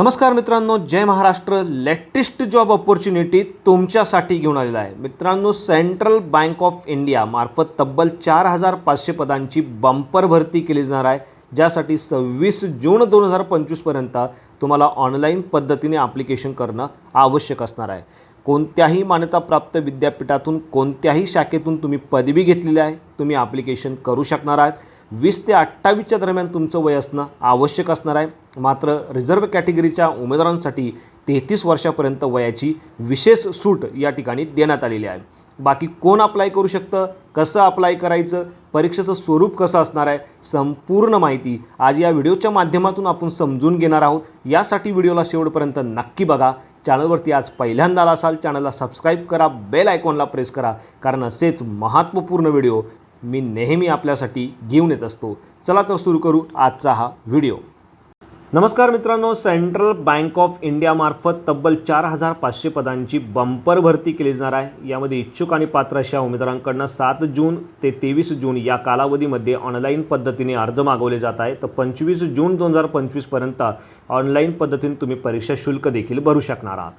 नमस्कार मित्रांनो जय महाराष्ट्र. लेटेस्ट जॉब ऑपॉर्च्युनिटी तुमच्यासाठी घेऊन आलेला आहे. मित्रांनो सेंट्रल बँक ऑफ इंडिया मार्फत तब्बल चार हजार पाचशे पदांची बंपर भरती केली जाणार आहे. ज्यासाठी सव्वीस जून दोन हजार पंचवीसपर्यंत तुम्हाला ऑनलाईन पद्धतीने ॲप्लिकेशन करणं आवश्यक असणार आहे. कोणत्याही मान्यताप्राप्त विद्यापीठातून कोणत्याही शाखेतून तुम्ही पदवी घेतलेली आहे तुम्ही ॲप्लिकेशन करू शकणार आहात. वीस ते अठ्ठावीसच्या दरम्यान तुमचं वय असणं आवश्यक असणार आहे. मात्र रिझर्व्ह कॅटेगरीच्या उमेदवारांसाठी तेहतीस वर्षापर्यंत वयाची विशेष सूट या ठिकाणी देण्यात आलेली आहे. बाकी कोण अप्लाय करू शकतं? कसं अप्लाय करायचं? परीक्षेचं स्वरूप कसं असणार आहे? संपूर्ण माहिती आज या व्हिडिओच्या माध्यमातून आपण समजून घेणार आहोत. यासाठी व्हिडिओला शेवटपर्यंत नक्की बघा. चॅनलवरती आज पहिल्यांदा आला असाल चॅनलला सबस्क्राईब करा बेल आयकॉनला प्रेस करा कारण असेच महत्त्वपूर्ण व्हिडिओ मी नेहमी आपल्यासाठी घेऊन येत असतो. चला तर सुरू करू आजचा हा व्हिडिओ. नमस्कार मित्रांनो सेंट्रल बँक ऑफ इंडियामार्फत तब्बल चार हजार पाचशे पदांची बंपर भरती केली जाणार आहे. यामध्ये इच्छुक आणि पात्र अशा उमेदवारांकडनं सात जून ते तेवीस जून या कालावधीमध्ये ऑनलाईन पद्धतीने अर्ज मागवले जात आहे तर पंचवीस जून दोन हजार पंचवीसपर्यंत ऑनलाईन पद्धतीने तुम्ही परीक्षा शुल्क देखील भरू शकणार आहात.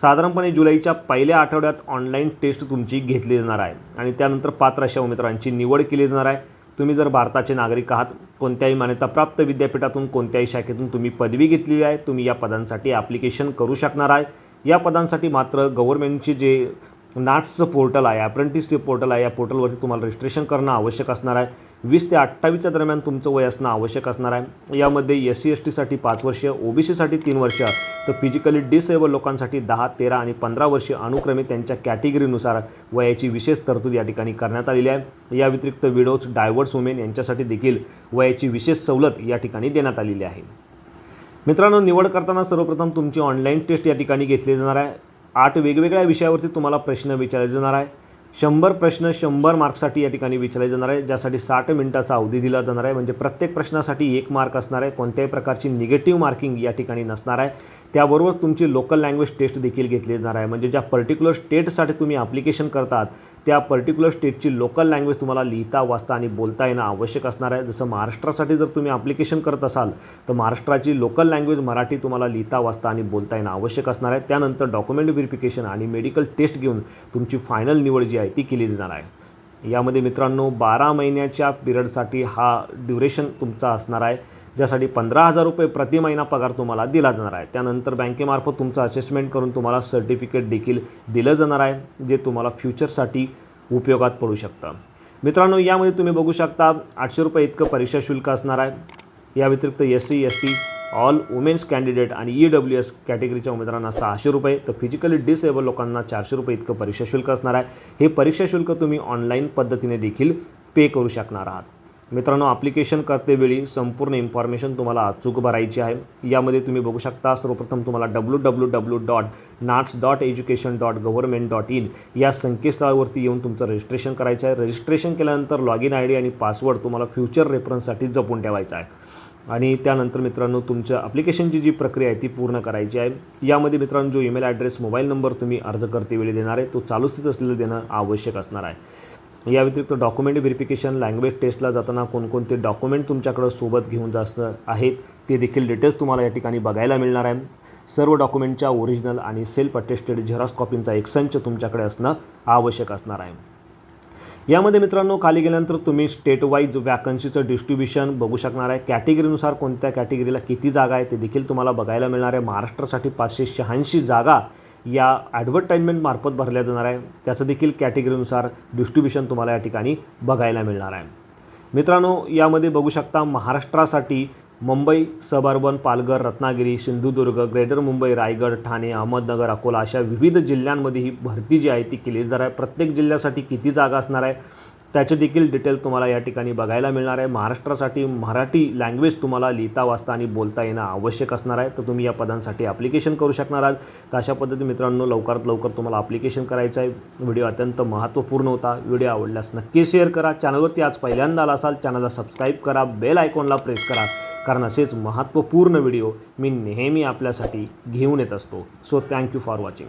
साधारणपणे जुलैच्या पहिल्या आठवड्यात ऑनलाईन टेस्ट तुमची घेतली जाणार आहे. आणि त्यानंतर पात्र अशा उमेदवारांची निवड केली जाणार आहे. तुम्ही जर भारताचे नागरिक आहात कोणत्याही मान्यताप्राप्त विद्यापीठातून कोणत्याही शाखेतून तुम्ही पदवी घेतलेली आहे तुम्ही या पदांसाठी ॲप्लिकेशन करू शकणार आहे. या पदांसाठी मात्र गव्हर्मेंटची जे नाट्सचं पोर्टल आहे अप्रेंटिसचे पोर्टल आहे या पोर्टलवरती तुम्हाला रजिस्ट्रेशन करणं आवश्यक असणार आहे. वीस ते अठ्ठावीसच्या दरम्यान तुमचं वय असणं आवश्यक असणार आहे. यामध्ये एस सी एस टीसाठी पाच वर्ष ओ बी सीसाठी तीन वर्ष तर फिजिकली डिसेबल लोकांसाठी दहा तेरा आणि पंधरा वर्षे अनुक्रमे त्यांच्या कॅटेगरीनुसार वयाची विशेष तरतूद या ठिकाणी करण्यात आलेली आहे. या व्यतिरिक्त विडोज डायव्हर्स वुमेन यांच्यासाठी देखील वयाची विशेष सवलत या ठिकाणी देण्यात आलेली आहे. मित्रांनो निवड करताना सर्वप्रथम तुमची ऑनलाईन टेस्ट या ठिकाणी घेतली जाणार आहे. आठ वेगवेगळ्या विषयावरती तुम्हाला प्रश्न विचारले जाणार आहे. शंभर प्रश्न शंभर मार्क्ससाठी या ठिकाणी विचारले जाणार आहे ज्यासाठी साठ मिनिटाचा अवधी दिला जाणार आहे. म्हणजे प्रत्येक प्रश्नासाठी एक मार्क असणार आहे कोणत्याही प्रकारची निगेटिव्ह मार्किंग या ठिकाणी नसणार आहे. त्याबरोबर तुमची लोकल लँग्वेज टेस्ट देखील घेतली जाणार आहे. म्हणजे ज्या पर्टिक्युलर स्टेटसाठी तुम्ही ॲप्लिकेशन करतात त्या पर्टिक्युलर स्टेटची लोकल लँग्वेज तुम्हाला लिहिता वाचता आणि बोलता येणं आवश्यक असणार आहे. जसं महाराष्ट्रासाठी जर तुम्ही ॲप्लिकेशन करत असाल तर महाराष्ट्राची लोकल लँग्वेज मराठी तुम्हाला लिहिता वाचता आणि बोलता येणं आवश्यक असणार आहे. त्यानंतर डॉक्युमेंट व्हेरिफिकेशन आणि मेडिकल टेस्ट घेऊन तुमची फायनल निवड जी आहे ती केली जाणार आहे. यामध्ये मित्रांनो बारा महिन्याच्या पिरियडसाठी हा ड्युरेशन तुमचा असणार आहे. ज्यासाठी पंधरा हजार रुपये प्रति महिना पगार तुम्हाला दिला जाणार आहे. त्यानंतर बँकेमार्फत तुमचं असेसमेंट करून तुम्हाला सर्टिफिकेट देखील दिलं जाणार आहे जे तुम्हाला फ्युचरसाठी उपयोगात पडू शकतं. मित्रांनो यामध्ये तुम्ही बघू शकता आठशे रुपये इतकं परीक्षा शुल्क असणार आहे. या व्यतिरिक्त S C S T all womens candidate आणि ई डब्ल्यू एस कॅटेगरीच्या उमेदवारांना सहाशे रुपये तर फिजिकली डिसेबल लोकांना चारशे रुपये इतकं परीक्षा शुल्क असणार आहे. हे परीक्षा शुल्क तुम्ही ऑनलाईन पद्धतीने देखील पे करू शकणार आहात. मित्रांनो ॲप्लिकेशन करतेवेळी संपूर्ण इन्फॉर्मेशन तुम्हाला अचूक भरायची आहे. यामध्ये तुम्ही बघू शकता सर्वप्रथम तुम्हाला W W W dot NATS dot education dot government dot in या संकेतस्थळावरती येऊन तुमचं रजिस्ट्रेशन करायचं आहे. रजिस्ट्रेशन केल्यानंतर लॉग इन आय डी आणि पासवर्ड तुम्हाला फ्युचर रेफरन्ससाठी जपून ठेवायचा आहे. आणि त्यानंतर मित्रांनो तुमच्या ॲप्लिकेशनची जी प्रक्रिया आहे ती पूर्ण करायची आहे. यामध्ये मित्रांनो जो ईमेल ॲड्रेस मोबाईल नंबर तुम्ही अर्ज करतेवेळी देणार आहे तो चालू स्थित असलेलं देणं आवश्यक असणार आहे. म्हणजे या व्यतिरिक्त डॉक्युमेंट व्हेरिफिकेशन लँग्वेज टेस्टला जाताना कोणकोणते डॉक्युमेंट तुमच्याकडं सोबत घेऊन जास्त आहेत ते देखील डिटेल्स तुम्हाला या ठिकाणी बघायला मिळणार आहे. सर्व डॉक्युमेंटच्या ओरिजिनल आणि सेल्फ अटेस्टेड झेरॉक्स कॉपींचा एक संच तुमच्याकडे असणं आवश्यक असणार आहे. यामध्ये मित्रांनो खाली गेल्यानंतर तुम्ही स्टेट वाईज वॅकन्सीचं डिस्ट्रीब्युशन बघू शकणार आहे. कॅटेगरीनुसार कोणत्या कॅटेगरीला किती जागा आहे ते देखील तुम्हाला बघायला मिळणार आहे. महाराष्ट्रासाठी पाचशे शहाऐंशी जागा या ॲडव्हर्टाईजमेंटमार्फत भरल्या जाणार आहे. त्याचं देखील कॅटेगरीनुसार डिस्ट्रीब्युशन तुम्हाला या ठिकाणी बघायला मिळणार आहे. मित्रांनो यामध्ये बघू शकता महाराष्ट्रासाठी मुंबई सबअर्बन पालघर रत्नागिरी सिंधुदुर्ग ग्रेटर मुंबई रायगड ठाणे अहमदनगर अकोला अशा विविध जिल्ह्यांमध्ये ही भरती जी आहे ती केली जाणार आहे. प्रत्येक जिल्ह्यासाठी किती जागा असणार आहे? त्याचे देखील डिटेल तुम्हाला या ठिकाणी बघायला मिळणार आहे. महाराष्ट्रासाठी मराठी लँग्वेज तुम्हाला लिहिता वाचता आणि बोलता येणं आवश्यक असणार आहे. तर तुम्ही या पदांसाठी ॲप्लिकेशन करू शकणार आहात. तर अशा पद्धती मित्रांनो लवकरात लवकर तुम्हाला ॲप्लिकेशन करायचं आहे. व्हिडिओ अत्यंत महत्त्वपूर्ण होता. व्हिडिओ आवडल्यास नक्की शेअर करा. चॅनलवरती आज पहिल्यांदा आला असाल चॅनलला सबस्क्राईब करा. बेल आयकॉनला प्रेस करा. कारण असेच महत्त्वपूर्ण व्हिडिओ मी नेहमी आपल्यासाठी घेऊन येत असतो. So thank you for watching